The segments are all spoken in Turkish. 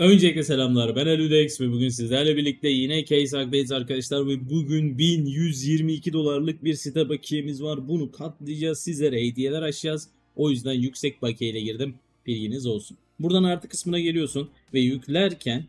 Öncelikle selamlar ben Eludex ve bugün sizlerle birlikte yine Case Hack'tayız arkadaşlar ve bugün 1122 dolarlık bir site bakiyemiz var. Bunu katlayacağız sizlere hediyeler açacağız. O yüzden yüksek bakiyeyle girdim bilginiz olsun. Buradan artı kısmına geliyorsun ve yüklerken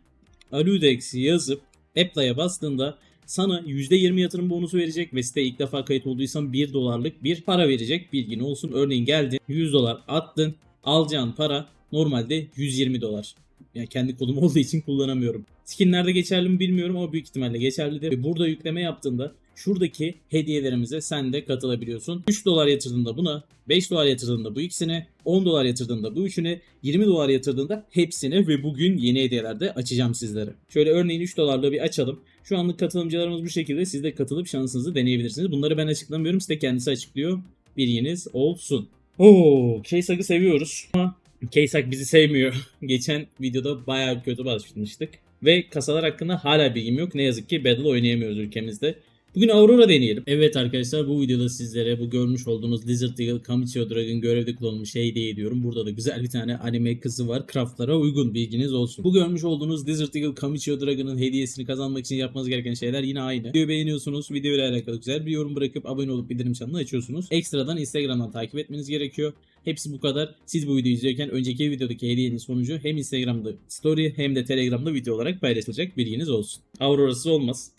Aludex yazıp Apply'a bastığında sana %20 yatırım bonusu verecek ve siteye ilk defa kayıt olduysan 1 dolarlık bir para verecek bilgin olsun. Örneğin geldin 100 dolar attın alacağın para normalde 120 dolar. Yani kendi kodum olduğu için kullanamıyorum. Skinlerde geçerli mi bilmiyorum ama büyük ihtimalle geçerlidir. Burada yükleme yaptığında şuradaki hediyelerimize sen de katılabiliyorsun. 3 dolar yatırdığında buna, 5 dolar yatırdığında bu ikisine, 10 dolar yatırdığında bu üçüne, 20 dolar yatırdığında hepsine ve bugün yeni hediyelerde açacağım sizlere. Şöyle örneğin 3 dolarla bir açalım. Şu anlık katılımcılarımız bu şekilde. Siz de katılıp şansınızı deneyebilirsiniz. Bunları ben açıklamıyorum. Site kendisi açıklıyor. Bilginiz olsun. Oo, Keysak'ı seviyoruz ama Keysak bizi sevmiyor. Geçen videoda bayağı kötü başlamıştık. Ve kasalar hakkında hala bilgim yok. Ne yazık ki Battle oynayamıyoruz ülkemizde. Bugün Aurora deneyelim. Evet arkadaşlar bu videoda sizlere bu görmüş olduğunuz Lizard Eagle Kamichio Dragon görevde kullanılmış hediye ediyorum. Burada da güzel bir tane anime kızı var. Craftlara uygun bilginiz olsun. Bu görmüş olduğunuz Lizard Eagle Kamichio Dragon'ın hediyesini kazanmak için yapmanız gereken şeyler yine aynı. Videoyu beğeniyorsunuz. Videoyla alakalı güzel bir yorum bırakıp abone olup bildirim çanını açıyorsunuz. Ekstradan Instagram'dan takip etmeniz gerekiyor. Hepsi bu kadar. Siz bu videoyu izliyorken önceki videodaki hediyenin sonucu hem Instagram'da story hem de Telegram'da video olarak paylaşılacak bilginiz olsun. Aurora'sız olmaz.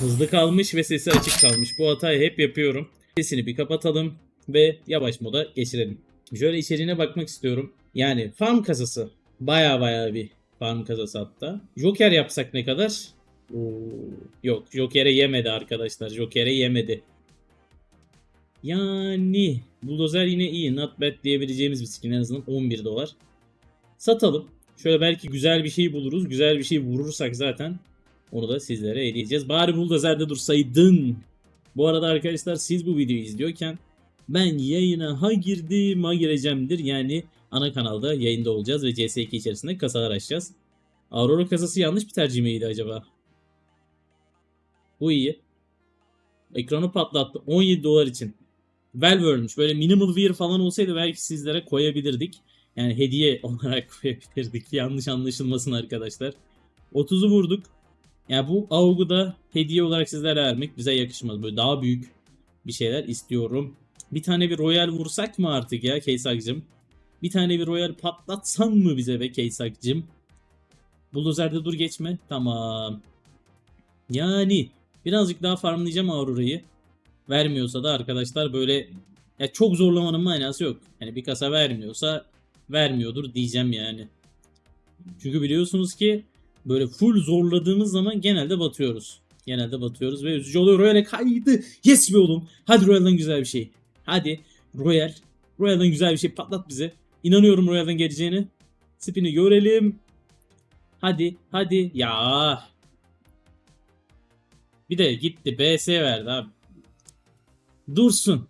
Hızlı kalmış ve sesi açık kalmış. Bu hatayı hep yapıyorum. Sesini bir kapatalım ve yavaş moda geçirelim. Şöyle içeriğine bakmak istiyorum. Yani farm kasası. Baya baya bir farm kasası hatta. Joker yapsak ne kadar? Oo, yok Joker'e yemedi arkadaşlar. Joker'e yemedi. Yani Bulldozer yine iyi. Not bad diyebileceğimiz bir skin en azından 11 dolar. Satalım. Şöyle belki güzel bir şey buluruz. Güzel bir şey vurursak zaten onu da sizlere edeceğiz. Bari Bulldozer'de dursaydın. Bu arada arkadaşlar siz bu videoyu izliyorken ben yayına ha girdim ha gireceğimdir. Yani ana kanalda yayında olacağız ve CS2 içerisinde kasalar açacağız. Aurora kasası yanlış bir tercih miydi acaba? Bu iyi. Ekranı patlattı 17 dolar için. Valve ölmüş. Böyle minimal wear falan olsaydı belki sizlere koyabilirdik. Yani hediye olarak koyabilirdik. Yanlış anlaşılmasın arkadaşlar. 30'u vurduk. Yani bu Aug'u da hediye olarak sizlere vermek bize yakışmaz. Böyle daha büyük bir şeyler istiyorum. Bir tane bir royal vursak mı artık ya Keysak'cım? Bir tane bir royal patlatsan mı bize be Keysak'cım? Bulldozer'de dur geçme. Tamam. Yani birazcık daha farmlayacağım Aurora'yı. Vermiyorsa da arkadaşlar böyle ya çok zorlamanın manası yok. Yani bir kasa vermiyorsa vermiyordur diyeceğim yani. Çünkü biliyorsunuz ki böyle full zorladığımız zaman genelde batıyoruz. Genelde batıyoruz ve üzücü oluyor. Royal'e kaydı. Yes be oğlum. Hadi Royal'dan güzel bir şey. Hadi Royal. Royal'dan güzel bir şey patlat bize. İnanıyorum Royal'dan geleceğine. Spin'i görelim. Hadi hadi. Ya. Bir de gitti BS verdi abi. Dursun.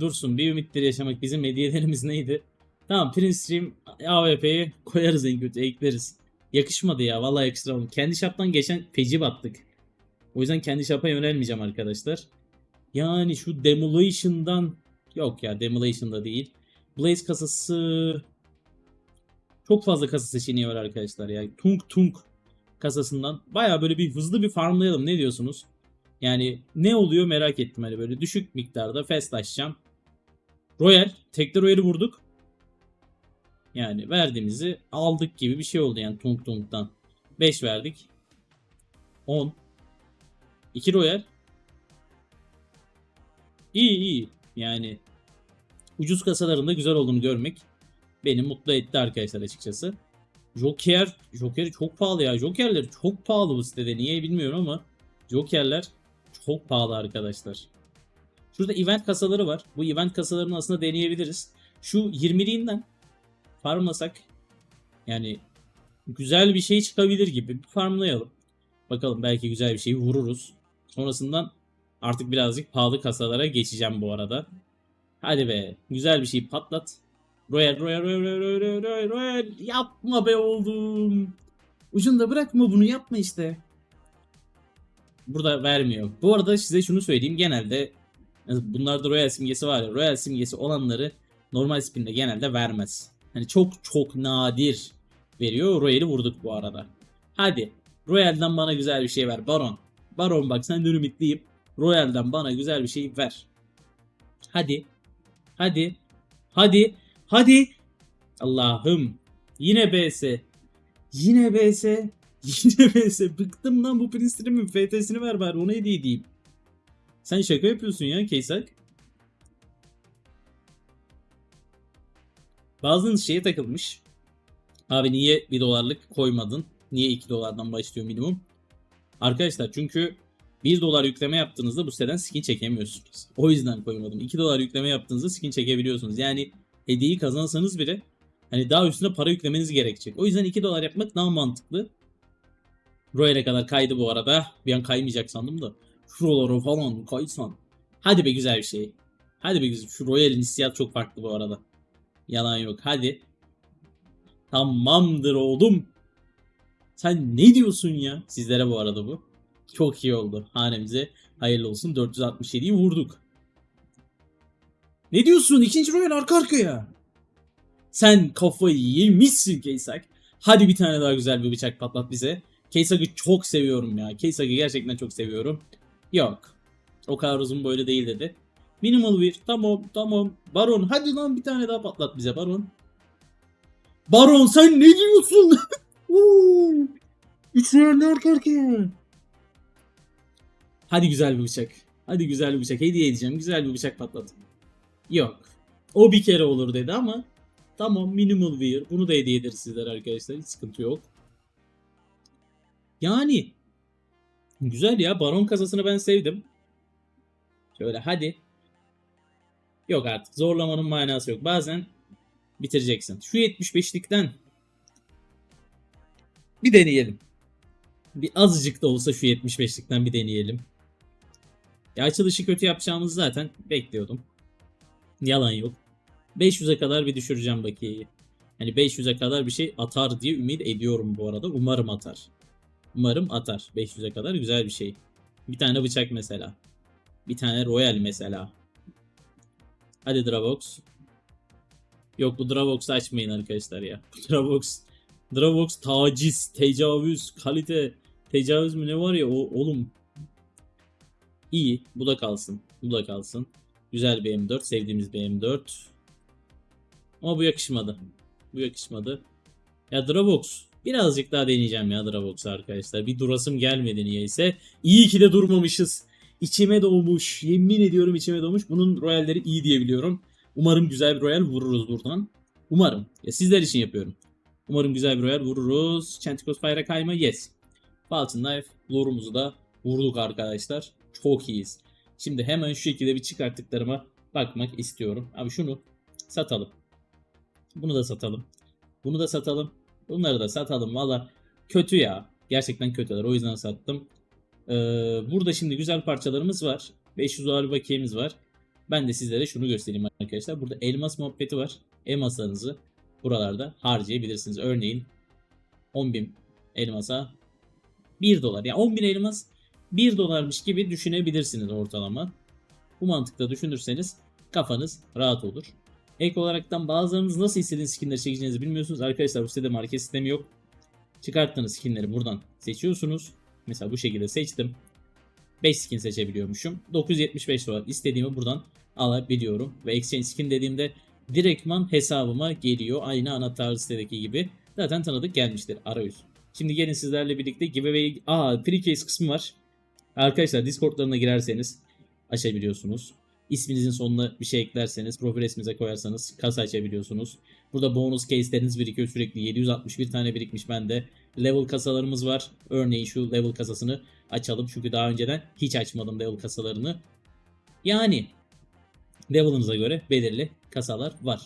Dursun. Bir ümittir yaşamak. Bizim hediyelerimiz neydi? Tamam Prince Stream AWP'yi koyarız en kötü ekleriz. Yakışmadı ya vallahi yakıştıramadım. Kendi şaptan geçen feci battık. O yüzden kendi şapa yönelmeyeceğim arkadaşlar. Yani şu Demolation'dan yok ya Demolation'da değil. Blaze kasası çok fazla kasa seçeneği var arkadaşlar ya. Tunk Tunk kasasından baya böyle bir hızlı bir farmlayalım ne diyorsunuz? Yani ne oluyor merak ettim hani böyle düşük miktarda fast açacağım. Royal, tekte Royal'i vurduk. Yani verdiğimizi aldık gibi bir şey oldu yani Tung Tung'dan. 5 verdik. 10. 2 Royal. İyi iyi. Yani ucuz kasalarında güzel olduğunu görmek beni mutlu etti arkadaşlar açıkçası. Joker, Joker çok pahalı ya. Jokerler çok pahalı bu sitede. Niye bilmiyorum ama Jokerler çok pahalı arkadaşlar. Şurada event kasaları var. Bu event kasalarını aslında deneyebiliriz. Şu 20'liğinden farmlasak yani güzel bir şey çıkabilir gibi. Bir farmlayalım. Bakalım belki güzel bir şey vururuz. Sonrasından artık birazcık pahalı kasalara geçeceğim bu arada. Hadi be. Güzel bir şey patlat. Royal Royal Royal Royal Royal Royal yapma be oğlum. Ucunda bırakma bunu yapma işte. Burada vermiyor. Bu arada size şunu söyleyeyim. Genelde bunlarda Royal simgesi var ya. Royal simgesi olanları normal spinde genelde vermez. Hani çok çok nadir veriyor. Royal'i vurduk bu arada. Hadi. Royal'den bana güzel bir şey ver. Baron. Baron bak senden ümitliyim. Royal'den bana güzel bir şey ver. Hadi. Hadi. Hadi. Hadi. Allah'ım. Yine BS. Yine BS. Yine BS. Bıktım lan bu Prince Stream'in FT'sini ver bari onu hediye edeyim. Sen şaka yapıyorsun ya Keysak. Bazınız şeye takılmış. Abi niye 1 dolarlık koymadın? Niye 2 dolardan başlıyor minimum? Arkadaşlar çünkü 1 dolar yükleme yaptığınızda bu siteden skin çekemiyorsunuz. O yüzden koymadım. 2 dolar yükleme yaptığınızda skin çekebiliyorsunuz. Yani hediyeyi kazansanız bile hani daha üstüne para yüklemeniz gerekecek. O yüzden 2 dolar yapmak daha mantıklı. Royal'e kadar kaydı bu arada. Bir an kaymayacak sandım da. Şuralara falan kaysan. Hadi be güzel bir şey. Hadi be güzel. Şu Royal'in hissiyatı çok farklı bu arada. Yalan yok. Hadi. Tamamdır oğlum. Sen ne diyorsun ya? Sizlere bu arada bu. Çok iyi oldu. Hanemize hayırlı olsun. 467'yi vurduk. Ne diyorsun? İkinci Royal arka arkaya. Sen kafayı yemişsin Keysak. Hadi bir tane daha güzel bir bıçak patlat bize. Keysak'ı çok seviyorum ya. Keysak'ı gerçekten çok seviyorum. Yok. O kadar uzun boylu değil dedi. Minimal bir. Tamam tamam. Baron hadi lan bir tane daha patlat bize Baron. Baron sen ne diyorsun? Oo! Üç royal arka arkaya. Hadi güzel bir bıçak. Hadi güzel bir bıçak. Hediye edeceğim. Güzel bir bıçak patlat. Yok. O bir kere olur dedi ama tamam minimal wear. Bunu da hediye ederiz sizlere arkadaşlar. Hiç sıkıntı yok. Yani güzel ya. Baron kasasını ben sevdim. Şöyle hadi. Yok artık. Zorlamanın manası yok. Bazen bitireceksin. Şu 75'likten bir deneyelim. Bir azıcık da olsa şu 75'likten bir deneyelim. Ya açılışı kötü yapacağımızı zaten bekliyordum. Yalan yok. 500'e kadar bir düşüreceğim bakiyeyi. Hani 500'e kadar bir şey atar diye ümit ediyorum bu arada. Umarım atar. Umarım atar. 500'e kadar güzel bir şey. Bir tane bıçak mesela. Bir tane royal mesela. Hadi Dravox. Yok bu Dravox'u açmayın arkadaşlar ya. Bu Dravox Dravox taciz, tecavüz, kalite, tecavüz mü ne var ya o oğlum. İyi. Bu da kalsın. Bu da kalsın. Güzel bir M4. Sevdiğimiz bir M4. Ama bu yakışmadı. Bu yakışmadı. Ya Dravox. Birazcık daha deneyeceğim ya Dravox arkadaşlar. Bir durasım gelmedi niyeyse. İyi ki de durmamışız. İçime doğmuş. Yemin ediyorum içime doğmuş. Bunun royalleri iyi diye biliyorum. Umarım güzel bir royal vururuz buradan. Umarım. Ya sizler için yapıyorum. Umarım güzel bir royal vururuz. Chanticleer Fire'a kayma. Yes. Falcon Knife. Lore'umuzu da vurduk arkadaşlar. Çok iyiyiz. Şimdi hemen şu şekilde bir çıkarttıklarıma bakmak istiyorum. Abi şunu satalım. Bunu da satalım. Bunu da satalım. Bunları da satalım. Valla kötü ya. Gerçekten kötüler. O yüzden sattım. Ee, burada şimdi güzel parçalarımız var. 500 dolar bakiyemiz var. Ben de sizlere şunu göstereyim arkadaşlar. Burada elmas muhabbeti var. Elmaslarınızı buralarda harcayabilirsiniz. Örneğin 10.000 elmasa 1 dolar. Yani 10.000 elmas 1 dolarmış gibi düşünebilirsiniz ortalama. Bu mantıkla düşünürseniz kafanız rahat olur. Ek olaraktan bazılarınız nasıl istediğiniz skinleri çekeceğinizi bilmiyorsunuz. Arkadaşlar bu sitede market sistemi yok. Çıkarttığınız skinleri buradan seçiyorsunuz. Mesela bu şekilde seçtim. 5 skin seçebiliyormuşum. 975 dolar istediğimi buradan alabiliyorum. Ve exchange skin dediğimde direktman hesabıma geliyor. Aynı anahtar sitedeki gibi. Zaten tanıdık gelmiştir arayüz. Şimdi gelin sizlerle birlikte giveaway... Aa precase kısmı var. Arkadaşlar Discord'larına girerseniz açabiliyorsunuz. İsminizin sonuna bir şey eklerseniz, profil resminize koyarsanız kasa açabiliyorsunuz. Burada bonus case'leriniz birikiyor sürekli. 761 tane birikmiş bende. Level kasalarımız var. Örneğin şu level kasasını açalım. Çünkü daha önceden hiç açmadım level kasalarını. Yani level'ınıza göre belirli kasalar var.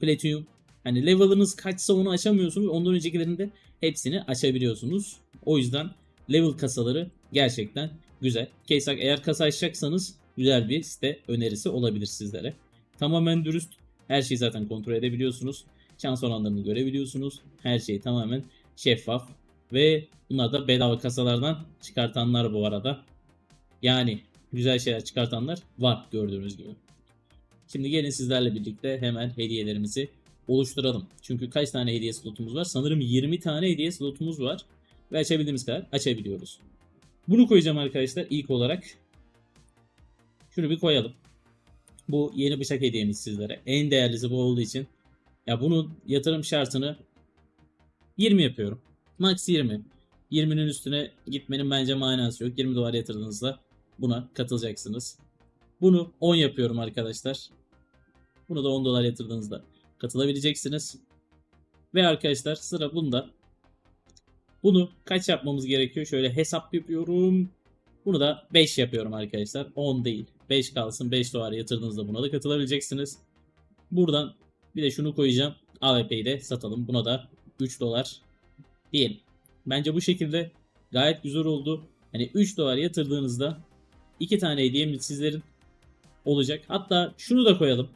Platinum hani level'ınız kaçsa onu açamıyorsunuz. Ondan öncekilerinde hepsini açabiliyorsunuz. O yüzden level kasaları gerçekten güzel. Keysak eğer kasa açacaksanız güzel bir site önerisi olabilir sizlere. Tamamen dürüst. Her şeyi zaten kontrol edebiliyorsunuz. Şans oranlarını görebiliyorsunuz. Her şey tamamen şeffaf. Ve bunlar da bedava kasalardan çıkartanlar bu arada. Yani güzel şeyler çıkartanlar var gördüğünüz gibi. Şimdi gelin sizlerle birlikte hemen hediyelerimizi oluşturalım. Çünkü kaç tane hediye slotumuz var? Sanırım 20 tane hediye slotumuz var. Ve açabildiğimiz kadar açabiliyoruz. Bunu koyacağım arkadaşlar ilk olarak. Şunu bir koyalım. Bu yeni bıçak hediyemiz sizlere. En değerlisi bu olduğu için. Ya bunun yatırım şartını 20 yapıyorum. Max 20. 20'nin üstüne gitmenin bence manası yok. 20 dolar yatırdığınızda buna katılacaksınız. Bunu 10 yapıyorum arkadaşlar. Bunu da 10 dolar yatırdığınızda katılabileceksiniz. Ve arkadaşlar sıra bunda. Bunu kaç yapmamız gerekiyor? Şöyle hesap yapıyorum. Bunu da 5 yapıyorum arkadaşlar. 10 değil. 5 kalsın. 5 dolar yatırdığınızda buna da katılabileceksiniz. Buradan bir de şunu koyacağım. AWP'yi de satalım. Buna da 3 dolar diyelim. Bence bu şekilde gayet güzel oldu. Hani 3 dolar yatırdığınızda 2 tane hediyemiz sizlerin olacak. Hatta şunu da koyalım.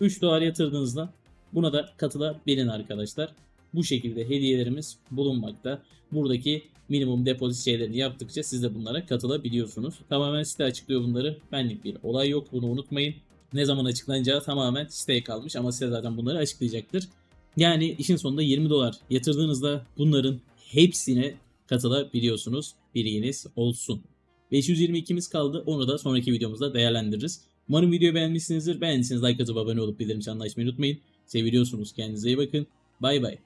3 dolar yatırdığınızda buna da katılabilin arkadaşlar. Bu şekilde hediyelerimiz bulunmakta. Buradaki minimum depozit şeylerini yaptıkça siz de bunlara katılabiliyorsunuz. Tamamen site açıklıyor bunları. Benlik bir olay yok bunu unutmayın. Ne zaman açıklanacağı tamamen siteye kalmış ama site zaten bunları açıklayacaktır. Yani işin sonunda 20 dolar yatırdığınızda bunların hepsine katılabiliyorsunuz. Bilginiz olsun. 522'miz kaldı. Onu da sonraki videomuzda değerlendiririz. Umarım videoyu beğenmişsinizdir. Beğendiyseniz like atıp abone olup bildirim çanını açmayı unutmayın. Seviyorsunuz. Kendinize iyi bakın. Bay bay.